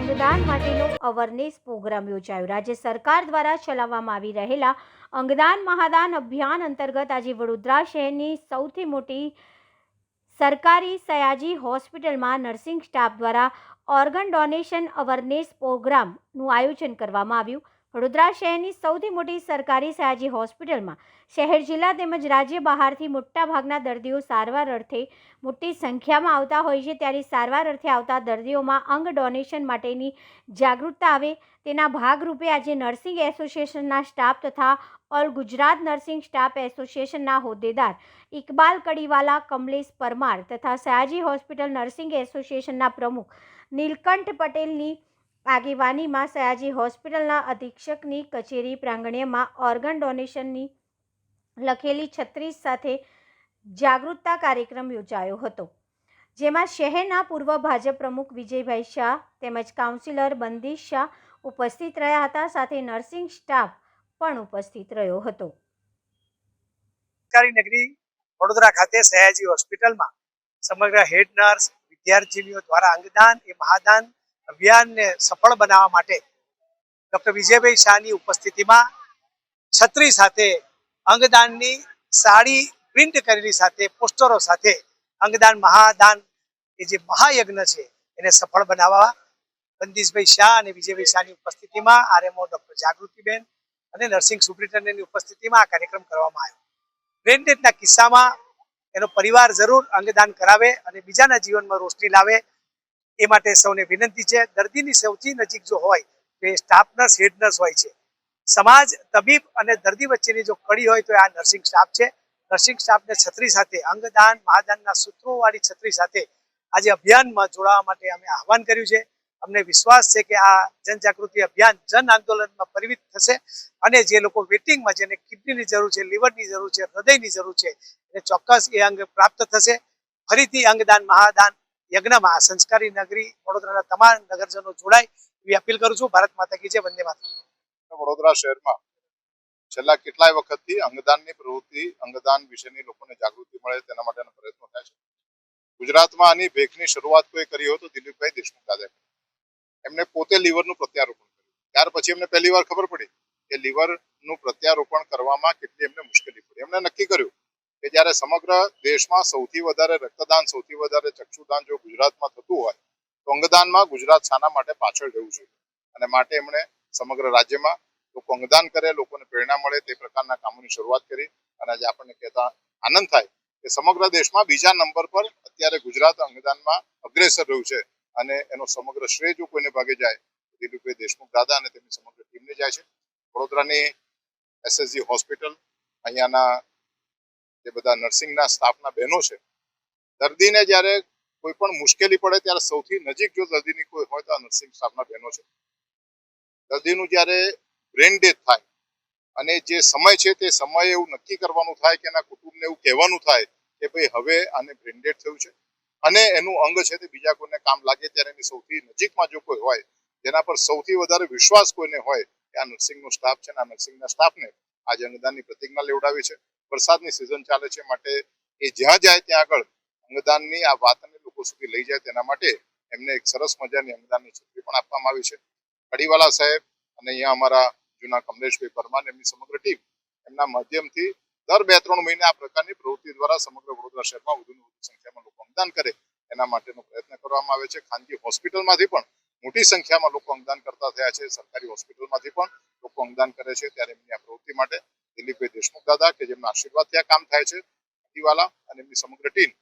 અંગદાન માટેનો awareness programme યોજાયો. રાજ્ય સરકાર દ્વારા ચલાવવામાં આવી રહેલા અંગદાન મહાદાન અભિયાન અંતર્ગત આજે વડોદરા શહેરની સૌથી મોટી સરકારી સયાજી હોસ્પિટલમાં નર્સિંગ સ્ટાફ દ્વારા ઓર્ગન ડોનેશન અવરનેસ પ્રોગ્રામનું આયોજન કરવામાં આવ્યું. વડોદરા શહેરની સૌથી મોટી સરકારી સયાજી હોસ્પિટલમાં શહેર જિલ્લા તેમજ રાજ્ય બહારથી મોટાભાગના દર્દીઓ સારવાર અર્થે મોટી સંખ્યામાં આવતા હોય છે. ત્યારે સારવાર અર્થે આવતા દર્દીઓમાં અંગ ડોનેશન માટેની જાગૃતતા આવે. તેના ભાગરૂપે આજે નર્સિંગ એસોસિએશનના સ્ટાફ તથા ઓલ ગુજરાત નર્સિંગ સ્ટાફ એસોસિએશનના હોદ્દેદાર ઇકબાલ કડીવાલા, કમલેશ પરમાર તથા સયાજી હોસ્પિટલ નર્સિંગ એસોસિએશનના પ્રમુખ નીલકંઠ પટેલની આગેવાનીમાં સયાજી હોસ્પિટલના અધિક્ષકની કચેરી પ્રાંગણ્યમાં ઓર્ગન ડોનેશનની લખેલી છત્રીસ સાથે જાગૃતતા કાર્યક્રમ યોજાયો હતો. જેમાં શહેરના પૂર્વ ભાજપ પ્રમુખ વિજયભાઈ શાહ તેમજ કાઉન્સિલર બંદીશ શાહ ઉપસ્થિત રહ્યા હતા, સાથે નર્સિંગ સ્ટાફ પણ ઉપસ્થિત રહ્યો હતો. સરકારી નગરી વડોદરા ખાતે સયાજી હોસ્પિટલમાં સમગ્ર હેડ નર્સ વિદ્યાર્થીનીઓ દ્વારા અંગદાન એ મહાદાન અભિયાનને સફળ બનાવવા માટે ડોક્ટર વિજયભાઈ શાહની ઉપસ્થિતિમાં છત્રી સાથે અંગદાનની સાડી પ્રિન્ટ કરેલી સાથે, પોસ્ટરો સાથે અંગદાન મહાદાન, એ જે મહાયજ્ઞ છે, એને સફળ બનાવવા બંદીશભાઈ શાહ અને વિજયભાઈ શાહની ઉપસ્થિતિમાં આરએમઓ ડૉક્ટર જાગૃતિબેન અને નર્સિંગ સુપ્રિન્ટેન્ડન્ટની ઉપસ્થિતિમાં આ કાર્યક્રમ કરવામાં આવ્યો. બ્રેન ડેથના કિસ્સામાં એનો પરિવાર જરૂર અંગદાન કરાવે અને બીજાના જીવનમાં રોશની લાવે એ માટે સૌને વિનંતી છે, દર્દીની સૌથી નજીક જો હોય તો એ સ્ટાફ નર્સ હેડ નર્સ હોય છે. સમાજ તબીબ અને દર્દી વચ્ચેની જો કડી હોય તો આ નર્સિંગ સ્ટાફ છે. નર્સિંગ સ્ટાફને છત્રી સાથે અંગદાન, મહાદાનના સૂત્રોવાળી છત્રી સાથે આજે અભિયાનમાં જોડાવા માટે અમે આહવાન કર્યું છે. અમને વિશ્વાસ છે કે આ જનજાગૃતિ અભિયાન જન આંદોલનમાં પરિવિત થશે અને જે લોકો વેટિંગમાં જેને કિડનીની જરૂર છે, લીવરની જરૂર છે, હૃદયની જરૂર છે, એને ચોક્કસ એ અંગ પ્રાપ્ત થશે. ફરીથી અંગદાન, મહાદાન યજ્ઞમાં આ સંસ્કારી નગરી વડોદરાના તમામ નગરજનો જોડાય એવી અપીલ કરું છું. ભારત માતા કી જય, વંદે માતરમ. વડોદરા શહેરમાં છેલ્લા કેટલાય વખતથી અંગદાનની પ્રવૃત્તિ, અંગદાન વિશેની લોકોને જાગૃતિ મળે તેના માટેના પ્રયત્નો થાય છે. ગુજરાતમાં આની ભેખની શરૂઆત કોઈ કરી હોય તો દિલીપભાઈ દેશમુખ દાદા એમને પોતે લીવરનું પ્રત્યારોપણ કર્યું. ત્યાર પછી એમને પહેલી વાર ખબર પડી કે લીવરનું પ્રત્યારોપણ કરવામાં કેટલી એમને મુશ્કેલી પડી. એમને નક્કી કર્યું કે જ્યારે સમગ્ર દેશમાં સૌથી વધારે રક્તદાન, સૌથી વધારે ચક્ષુદાન જો ગુજરાતમાં થતું હોય, તો અંગદાનમાં ગુજરાત શાના માટે પાછળ રહેવું જોઈએ. અને માટે એમણે સમગ્ર રાજ્યમાં લોકો અંગદાન કરે, લોકોને પ્રેરણા મળે તે પ્રકારના કામોની શરૂઆત કરી. અને આજે આપણને કહેતા આનંદ થાય કે સમગ્ર દેશમાં બીજા નંબર પર અત્યારે ગુજરાત અંગદાનમાં અગ્રેસર રહ્યું છે. અને એનો સમગ્ર શ્રેય જો કોઈને ભાગે જાય દિલીપભાઈ દેશમુખ દાદા અને તેમની સમગ્ર ટીમને જાય છે. વડોદરાની એસએસજી હોસ્પિટલ, અહીંયાના જે બધા નર્સિંગના સ્ટાફના બહેનો છે, દર્દીને જ્યારે કોઈ પણ મુશ્કેલી પડે ત્યારે સૌથી નજીક જો દર્દીની કોઈ હોય તો આ નર્સિંગ સ્ટાફના બહેનો છે. દર્દીનું જ્યારે બ્રેન ડેથ થાય અને જે સમય છે તે સમય એવું નક્કી કરવાનું થાય કે એના કુટુંબને એવું કહેવાનું થાય કે ભાઈ હવે આને બ્રેન ડેથ થયું છે અને એનું અંગ છે તે બીજા કોઈને કામ લાગે ત્યારે એની સૌથી નજીકમાં જો કોઈ હોય જેના પર સૌથી વધારે વિશ્વાસ કોઈને હોય કે આ નર્સિંગનો સ્ટાફ છે અને આ નર્સિંગના સ્ટાફને આજે અંગદાનની પ્રતિજ્ઞા લેવડાવી છે. વરસાદની સિઝન ચાલે છે માટે એ જ્યાં જાય ત્યાં આગળ અંગદાનની આ વાતને લોકો સુધી લઈ જાય તેના માટે એમને એક સરસ મજાની અંગદાનની છત્રી પણ આપવામાં આવી છે. કડીવાલા સાહેબ અને અહીંયા અમારા જૂના કમલેશભાઈ પરમાર એમની સમગ્ર ટીમ એમના માધ્યમથી દર બે ત્રણ મહિને આ પ્રકારની પ્રવૃત્તિ દ્વારા સમગ્ર વડોદરા શહેરમાં વધુને વધુ સંખ્યામાં લોકો અંગદાન કરે એના માટેનો પ્રયત્ન કરવામાં આવે છે. ખાનગી હોસ્પિટલમાંથી પણ મોટી સંખ્યામાં લોકો અંગદાન કરતા થયા છે. સરકારી હોસ્પિટલમાંથી પણ લોકો અંગદાન કરે છે. ત્યારે એમની આ પ્રવૃત્તિ માટે દેશમુખ દાદા કે જેમના આશીર્વાદથી આ કામ થાય છે વાલા અને એમની સમગ્ર ટીમ.